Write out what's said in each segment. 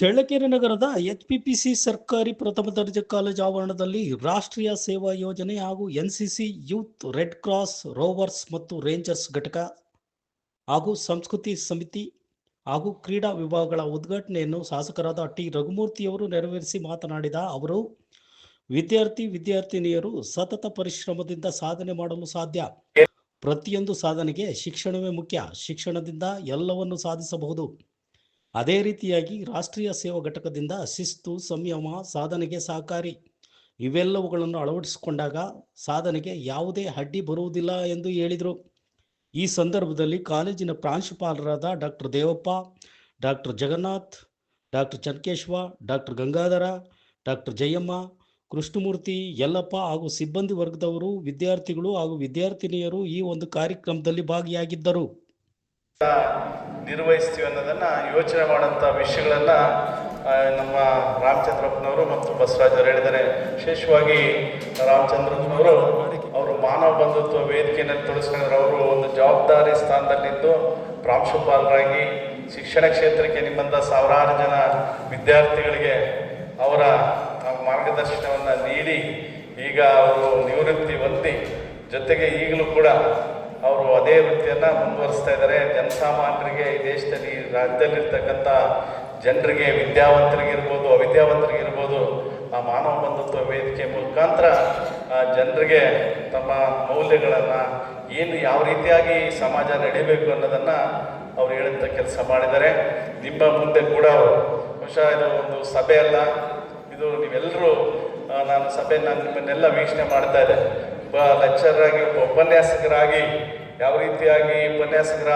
ಚಳ್ಳಕೆರೆ ನಗರದ ಎಚ್ಪಿಪಿಸಿ ಸರ್ಕಾರಿ ಪ್ರಥಮ ದರ್ಜೆ ಕಾಲೇಜು ಆವರಣದಲ್ಲಿ ರಾಷ್ಟ್ರೀಯ ಸೇವಾ ಯೋಜನೆ ಹಾಗೂ NCC youth red cross rovers ಮತ್ತು ರೇಂಜರ್ಸ್ ಘಟಕ ಹಾಗೂ ಸಂಸ್ಕೃತಿ ಸಮಿತಿ ಹಾಗೂ ಕ್ರೀಡಾ ವಿಭಾಗಗಳ ಉದ್ಘಾಟನೆಯನ್ನು ಶಾಸಕರಾದ ಟಿ ರಘುಮೂರ್ತಿಯವರು ನೆರವೇರಿಸಿ ಮಾತನಾಡಿದ ಅವರು, ವಿದ್ಯಾರ್ಥಿ ವಿದ್ಯಾರ್ಥಿನಿಯರು ಸತತ ಪರಿಶ್ರಮದಿಂದ ಸಾಧನೆ ಮಾಡಲು ಸಾಧ್ಯ. ಪ್ರತಿಯೊಂದು ಸಾಧನೆಗೆ ಶಿಕ್ಷಣವೇ ಮುಖ್ಯ. ಶಿಕ್ಷಣದಿಂದ ಎಲ್ಲವನ್ನು ಸಾಧಿಸಬಹುದು. ಅದೇ ರೀತಿಯಾಗಿ ರಾಷ್ಟ್ರೀಯ ಸೇವಾ ಘಟಕದಿಂದ ಶಿಸ್ತು, ಸಂಯಮ, ಸಾಧನೆಗೆ ಸಹಕಾರಿ ಇವೆಲ್ಲವುಗಳನ್ನು ಅಳವಡಿಸಿಕೊಂಡಾಗ ಸಾಧನೆಗೆ ಯಾವುದೇ ಅಡ್ಡಿ ಬರುವುದಿಲ್ಲ ಎಂದು ಹೇಳಿದರು. ಈ ಸಂದರ್ಭದಲ್ಲಿ ಕಾಲೇಜಿನ ಪ್ರಾಂಶುಪಾಲರಾದ doctor Devappa, doctor Jagannath, doctor Chankeshwa, doctor Gangadhara, doctor Jayamma, Krishnamurthy, Yallappa ಹಾಗೂ ಸಿಬ್ಬಂದಿ ವರ್ಗದವರು, ವಿದ್ಯಾರ್ಥಿಗಳು ಹಾಗೂ ವಿದ್ಯಾರ್ಥಿನಿಯರು ಈ ಒಂದು ಕಾರ್ಯಕ್ರಮದಲ್ಲಿ ಭಾಗಿಯಾಗಿದ್ದರು. ನಿರ್ವಹಿಸ್ತೀವಿ ಅನ್ನೋದನ್ನು ಯೋಚನೆ ಮಾಡೋಂಥ ವಿಷಯಗಳನ್ನು ನಮ್ಮ ರಾಮಚಂದ್ರಪ್ಪನವರು ಮತ್ತು ಬಸವರಾಜರು ಹೇಳಿದ್ದಾರೆ. ವಿಶೇಷವಾಗಿ ರಾಮಚಂದ್ರಪ್ಪನವರು ಅವರು ಮಾನವ ಬಂಧುತ್ವ ವೇದಿಕೆಯನ್ನು ತೊಡಸ್ಕೊಂಡ್ರೆ ಅವರು ಒಂದು ಜವಾಬ್ದಾರಿ ಸ್ಥಾನದಲ್ಲಿದ್ದು ಪ್ರಾಂಶುಪಾಲರಾಗಿ ಶಿಕ್ಷಣ ಕ್ಷೇತ್ರಕ್ಕೆ ನಿಮ್ಮಂಥ ಸಾವಿರಾರು ಜನ ವಿದ್ಯಾರ್ಥಿಗಳಿಗೆ ಅವರ ಮಾರ್ಗದರ್ಶನವನ್ನು ನೀಡಿ ಈಗ ಅವರು ನಿವೃತ್ತಿ ಹೊಂದಿ ಜೊತೆಗೆ ಈಗಲೂ ಕೂಡ ಅದೇ ವೃತ್ತಿಯನ್ನು ಮುಂದುವರಿಸ್ತಾ ಇದ್ದಾರೆ. ಜನಸಾಮಾನ್ಯರಿಗೆ ಈ ದೇಶದಲ್ಲಿ ರಾಜ್ಯದಲ್ಲಿರ್ತಕ್ಕಂಥ ಜನರಿಗೆ, ವಿದ್ಯಾವಂತರಿಗಿರ್ಬೋದು, ಅವಿದ್ಯಾವಂತರಿಗಿರ್ಬೋದು, ಆ ಮಾನವ ಬಂಧುತ್ವ ವೇದಿಕೆ ಮುಖಾಂತರ ಜನರಿಗೆ ತಮ್ಮ ಮೌಲ್ಯಗಳನ್ನು ಏನು ಯಾವ ರೀತಿಯಾಗಿ ಸಮಾಜ ನಡೀಬೇಕು ಅನ್ನೋದನ್ನು ಅವ್ರು ಹೇಳಂತ ಕೆಲಸ ಮಾಡಿದ್ದಾರೆ. ನಿಮ್ಮ ಮುಂದೆ ಕೂಡ ಬಹುಶಃ ಇದು ಒಂದು ಸಭೆ ಅಲ್ಲ, ಇದು ನೀವೆಲ್ಲರೂ ನಾನು ಸಭೆ ನಾನು ನಿಮ್ಮನ್ನೆಲ್ಲ ವೀಕ್ಷಣೆ ಮಾಡ್ತಾ ಇದ್ದೆ. ಒಬ್ಬ ಲೆಕ್ಚರಾಗಿ ಒಬ್ಬ ಉಪನ್ಯಾಸಕರಾಗಿ ಯಾವ ರೀತಿಯಾಗಿ ಉಪನ್ಯಾಸಕರ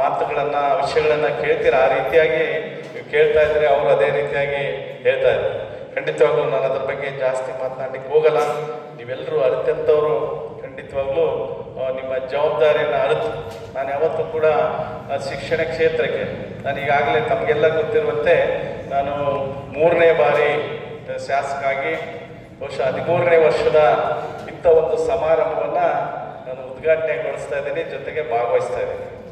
ಮಾತುಗಳನ್ನು, ವಿಷಯಗಳನ್ನು ಕೇಳ್ತೀರಾ? ಆ ರೀತಿಯಾಗಿ ಕೇಳ್ತಾ ಇದ್ರೆ ಅವರು ಅದೇ ರೀತಿಯಾಗಿ ಹೇಳ್ತಾ ಇದ್ದಾರೆ ಖಂಡಿತವಾಗ್ಲೂ ನಾನು ಅದ್ರ ಬಗ್ಗೆ ಜಾಸ್ತಿ ಮಾತನಾಡಲಿಕ್ಕೆ ಹೋಗಲ್ಲ. ನೀವೆಲ್ಲರೂ ಅರಿತಂಥವರು ಖಂಡಿತವಾಗ್ಲೂ ನಿಮ್ಮ ಜವಾಬ್ದಾರಿಯನ್ನು ಅರಿತು. ನಾನು ಯಾವತ್ತೂ ಕೂಡ ಶಿಕ್ಷಣ ಕ್ಷೇತ್ರಕ್ಕೆ, ನಾನು ಈಗಾಗಲೇ ತಮಗೆಲ್ಲ ಗೊತ್ತಿರುವಂತೆ, ನಾನು ಮೂರನೇ ಬಾರಿ ಶಾಸಕ ಆಗಿ ಬಹುಶಃ ಹದಿಮೂರನೇ ವರ್ಷದ ಇಂಥ ಒಂದು ಸಮಾರಂಭವನ್ನು ನಾನು ಉದ್ಘಾಟನೆಗೊಳಿಸ್ತಾ ಇದ್ದೀನಿ ಜೊತೆಗೆ ಭಾಗವಹಿಸ್ತಾ ಇದ್ದೀನಿ.